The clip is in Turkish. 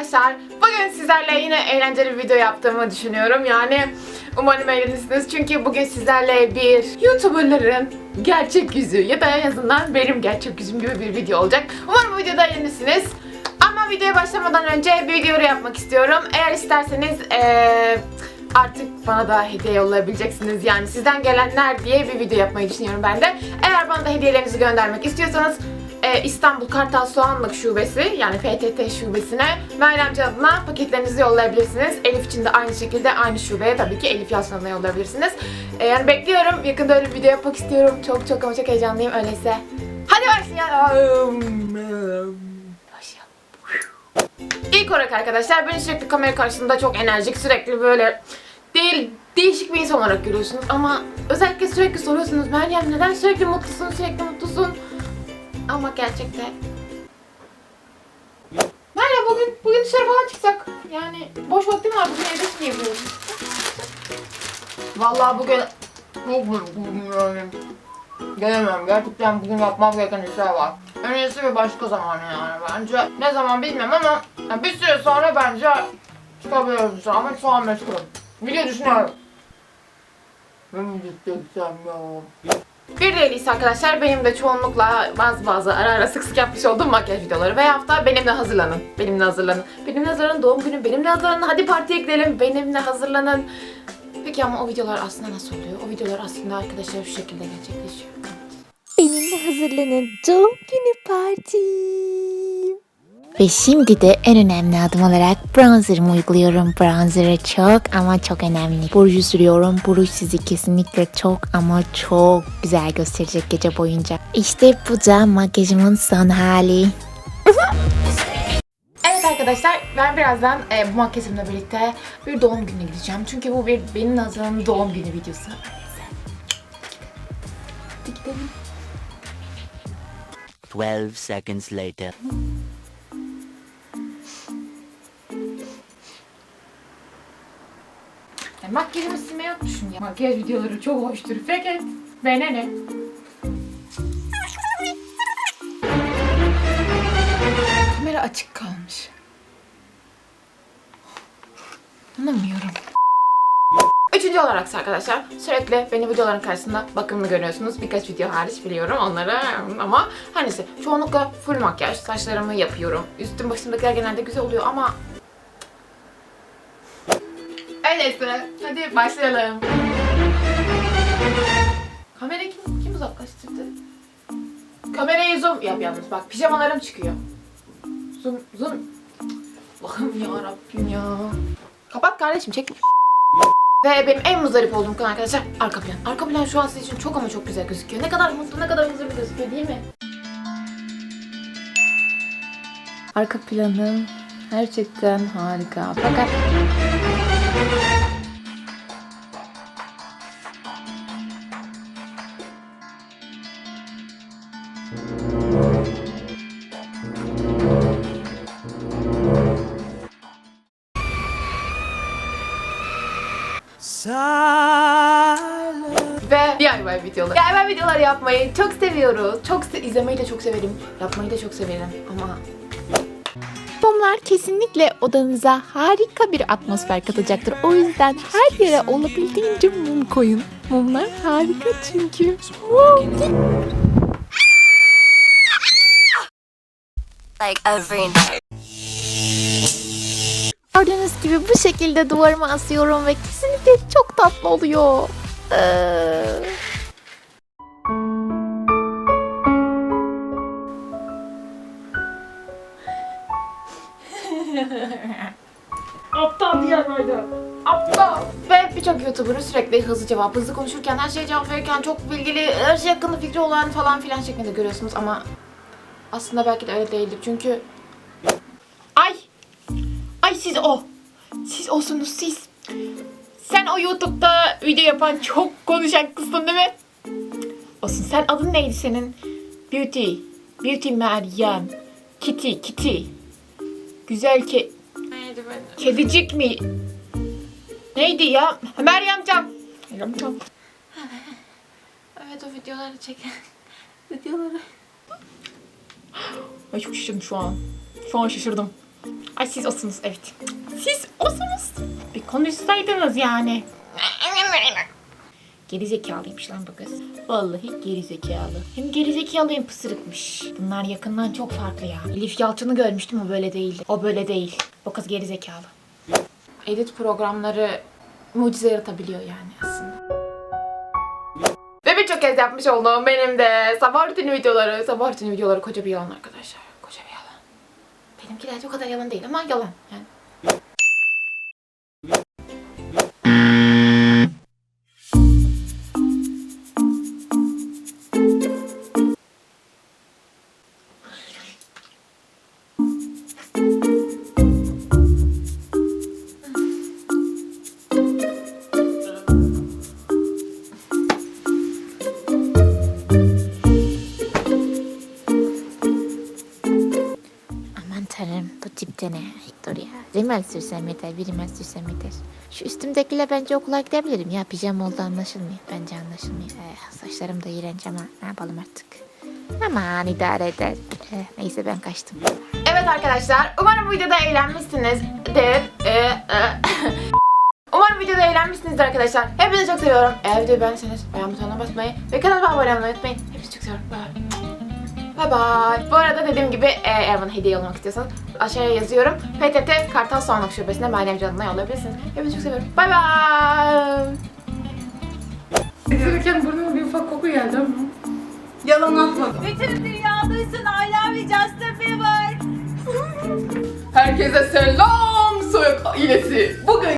arkadaşlar. Bugün sizlerle yine eğlenceli bir video yaptığımı düşünüyorum. Yani umarım eğlenirsiniz. Çünkü bugün sizlerle bir YouTuber'ların gerçek yüzü ya da en azından benim gerçek yüzüm gibi bir video olacak. Umarım bu videoda eğlenirsiniz. Ama videoya başlamadan önce bir video yapmak istiyorum. Eğer isterseniz eee, artık bana da hediye yollayabileceksiniz. Yani sizden gelenler diye bir video yapmayı düşünüyorum ben de. Eğer bana da hediyelerinizi göndermek istiyorsanız e, İstanbul Kartal Soğanlık Şubesi yani PTT şubesine Meryemci adına paketlerinizi yollayabilirsiniz. Elif için de aynı şekilde aynı şubeye tabii ki Elif Yaslan'a yollayabilirsiniz. E, yani bekliyorum. Yakında öyle bir video yapmak istiyorum. Çok çok ama çok heyecanlıyım öyleyse. Hadi. Başlayalım. İlk olarak arkadaşlar beni sürekli kamera karşısında çok enerjik, sürekli böyle değil değişik bir insan olarak görüyorsunuz ama özellikle sürekli soruyorsunuz Meryem neden sürekli mutlusun, sürekli mutlusun? Ama gerçekten Meryem bugün bugün dışarı falan çıksak yani boş vaktim var bugün evde ne yapıyoruz? Vallahi bugün çok yani. Gelemem gerçekten bugün yapmam gereken işler var. En iyisi bir başka zaman yani bence. Ne zaman bilmem ama yani bir süre sonra bence çıkabiliyoruz ama şu an meşgulüm. Video düşünüyorum. Ben mi gideceksem ya? Bir de arkadaşlar benim de çoğunlukla bazı bazı ara ara sık sık yapmış olduğum makyaj videoları ve hafta benimle hazırlanın. Benimle hazırlanın. Benimle hazırlanın doğum günü benimle hazırlanın. Hadi partiye gidelim benimle hazırlanın. Peki ama o videolar aslında nasıl oluyor? O videolar aslında arkadaşlar şu şekilde gerçekleşiyor. Benimle hazırlanın doğum günü partim. Ve şimdi de en önemli adım olarak bronzerımı uyguluyorum. Bronzer çok ama çok önemli. Burcu sürüyorum. Buruş sizi kesinlikle çok ama çok güzel gösterecek gece boyunca. İşte bu da makyajımın son hali. Evet arkadaşlar ben birazdan e, bu makyajımla birlikte bir doğum gününe gideceğim. Çünkü bu bir benim Nazan'ın doğum günü videosu. Hadi gidelim. 12 seconds later. Makyajımı silmeyi unutmuşum ya. Makyaj videoları çok hoştur fakat bana ne? Kamera açık kalmış. Anlamıyorum. Üçüncü olarak arkadaşlar sürekli beni videoların karşısında bakımlı görüyorsunuz. Birkaç video hariç biliyorum onları ama her çoğunlukla full makyaj. Saçlarımı yapıyorum. Üstüm başımdakiler genelde güzel oluyor ama Öyleyse hadi başlayalım. Kamerayı kim, kim uzaklaştırdı? Kamerayı zoom yap yalnız bak pijamalarım çıkıyor. Zoom zoom. Allah'ım ya Rabbim ya. Kapat kardeşim çek. Ve benim en muzdarip olduğum konu arkadaşlar arka plan. Arka plan şu an sizin için çok ama çok güzel gözüküyor. Ne kadar mutlu ne kadar huzurlu gözüküyor değil mi? Arka planım gerçekten harika. Fakat ve DIY videoları. DIY videolar yapmayı çok seviyoruz. Çok se- izlemeyi de çok severim. Yapmayı da çok severim ama Mumlar kesinlikle odanıza harika bir atmosfer katacaktır. O yüzden her yere olabildiğince mum koyun. Mumlar harika çünkü. like every night. Gördüğünüz gibi bu şekilde duvarıma asıyorum ve kesinlikle çok tatlı oluyor. Ee, Aptal DIY'da. Aptal. Ve birçok YouTuber'ın sürekli hızlı cevap, hızlı konuşurken, her şeye cevap verirken çok bilgili, her şey hakkında fikri olan falan filan şeklinde görüyorsunuz ama aslında belki de öyle değildir çünkü Ay! Ay siz o! Siz olsunuz siz! Sen o YouTube'da video yapan çok konuşan kızsın değil mi? Olsun sen adın neydi senin? Beauty. Beauty Meryem. Kitty, Kitty. Güzel ki... Neydi benim? Kedicik mi? Neydi ya? Meryemcan. Meryemcan. Evet o videoları çeken videoları. Ay çok şaşırdım şu an. Şu an şaşırdım. Ay siz osunuz evet. Siz osunuz. Bir konuşsaydınız yani. Geri zekalıymış lan bu kız. Vallahi geri zekalı. Hem geri zekalı hem pısırıkmış. Bunlar yakından çok farklı ya. Elif Yalçın'ı görmüştüm o böyle değildi. O böyle değil. O kız geri zekalı. Edit programları mucize yaratabiliyor yani aslında. Ve birçok kez yapmış olduğum benim de sabah rutini videoları, sabah rutini videoları koca bir yalan arkadaşlar. Koca bir yalan. Benimkiler o kadar yalan değil ama yalan yani. Tanrım bu tipte ne? Ya. Rimel sürsem yeter, bir rimel sürsem yeter. Şu üstümdekiyle bence okula gidebilirim ya. Pijama oldu anlaşılmıyor. Bence anlaşılmıyor. Eh, saçlarım da iğrenç ama ne yapalım artık. Aman idare eder. Eh, neyse ben kaçtım. Evet arkadaşlar, umarım bu videoda eğlenmişsinizdir. Ee, e, umarım videoda eğlenmişsinizdir arkadaşlar. Hepinizi çok seviyorum. Eğer videoyu beğendiyseniz beğen butonuna basmayı ve kanalıma abone olmayı unutmayın. Hepinizi çok seviyorum. Bye. Bye bye. Bu arada dediğim gibi e, eğer bana hediye yollamak istiyorsanız aşağıya yazıyorum. PTT Kartal Soğanlık Şubesi'ne Meryemci adına yollayabilirsiniz. Hepinizi çok seviyorum. Bye bye. Sıkırken burnuma bir ufak koku geldi ama. Yalan atmadım. Bütün dünya duysun I love you Justin Bieber. Herkese selam soyak ailesi. Bugün